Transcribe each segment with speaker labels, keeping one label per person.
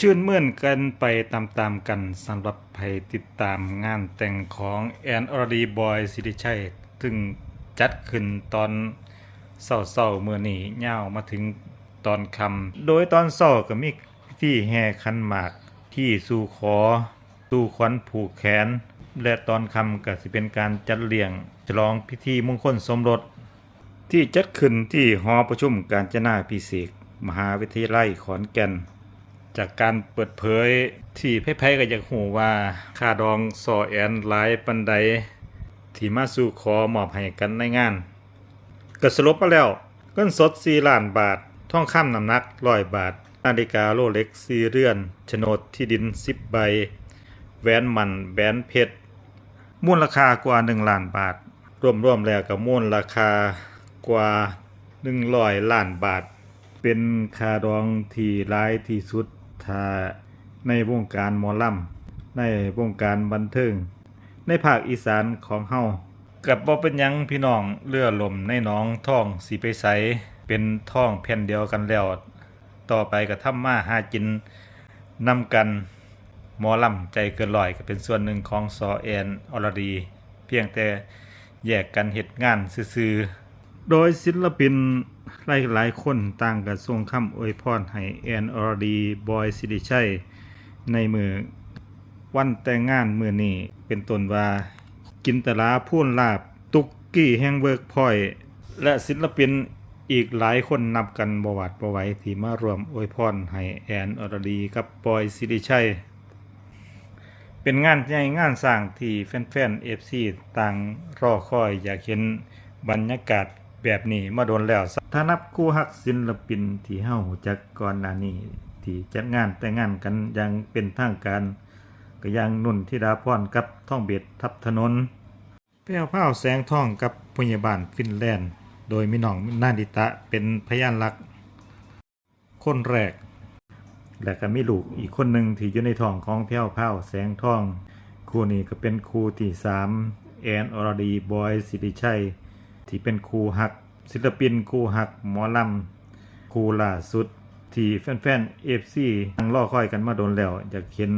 Speaker 1: ชื่นมื่นกันไปตามๆกันสำหรับใครติดตามงานแต่งของแอนอรดีบอยสิริชัยซึ่งจัดขึ้นตอนเศร้าๆเมื่อนี้ยาวมาถึงตอนคำโดยตอนเศร้าก็มีพิธีแห่ขันหมากที่สู่ขอสู่ขวัญผูกแขน และตอนคำก็สิเป็นการจัดเลี้ยงฉลองพิธีมงคลสมรส ที่จัดขึ้นที่หอประชุมการจนาพิเศษกมหาวิทยาลัยขอนแก่น จากการเปิดเผยที่ไพ่ๆก็อยากหูว่าค่าดองซอแอนหลายปันใดที่มาสู่ขอมอบให้กันในงานก็สรุปมาแล้วเงินสด 4 ล้านบาททองคำน้ำหนัก100บาท นาฬิกาโรเล็ก4เรือนโฉนดที่ดิน 10 ใบแหวนมันแหวนเพชรมูลราคากว่า 1 ล้านบาท รวมๆแล้วก็มูลราคากว่า100ล้านบาท เป็นคาดองที่หลายที่สุด ถ้าในวงการหมอลำในวงการบันเทิง ในภาคอีสานของเฮากับบ่เป็นยังพี่น้องเรือลมในน้องท่องสีไปใสเป็นท่องแผ่นเดียวกันแล้ว ต่อไปก็ทำมาหากินนำกันหมอลำใจเกินร้อยก็เป็นส่วนหนึ่งของซอแอนอรดี เพียงแต่แยกกันเหตุงานซื่อๆ โดยศิลปินหลายหลายคนต่างกันส่งคำอวยพรให้แอนอรดีบอยสิริชัย ในมือวันแต่งงานมือนี้เป็นต้นว่า กินตลาพูนลาบ ตุกกี้แห่งเวิร์กพอย และศิลปินอีกหลายคนนับกันบวาดบไหวที่มารวมอวยพรให้แอนอรดีกับบอยสิริชัย เป็นงานใหญ่งานสร้างที่แฟนๆ FC ต่างรอคอยอยากเห็นบรรยากาศ แบบนี้มาโดนแล้ว ถ้านับคู่ฮักศิลปินที่เฮารู้จักก่อนหน้านี้ที่จัดงานแต่งงานกันย่างเป็นทางการก็ย่างนุ่นธิดาพรกับท่องเบ็ดทับถนนแพ้วพราแสงท่องกับพยาบาลฟินแลนด์ โดยมีน้องนาดิตะเป็นพยานหลัก คนแรก และก็มีลูกอีกคนหนึ่งที่อยู่ในท้องของแพ้วพราแสงท่อง คู่นี้ก็เป็นคู่ที่สามแอนอรดีบอยสิริชัย ที่เป็นครูหัก ศิลปินครูหัก หมอลำครูล่าสุด ที่แฟนๆเอฟซีตั้งรอคอยกันมาโดนแล้วอยากเห็น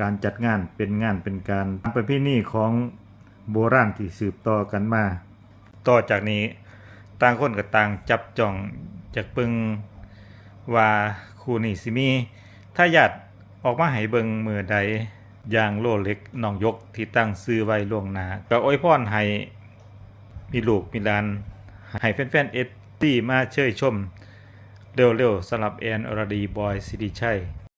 Speaker 1: การจัดงานเป็นงานเป็นการประเพณีของโบราณที่สืบต่อกันมา ต่อจากนี้ต่างคนก็ต่างจับจ้องจากเบิงว่าคูนี้สิมีถ้าญาติออกมาให้เบิงมือใดอย่างโลเล็กน้องยกที่ตั้งซื้อไว้ล่วงหน้าก็อวยพรให้ มีลูกมีหลานให้แฟนๆเอฟซีมาเชยชม เร็วๆสำหรับแอนอรดีบอยสิริชัย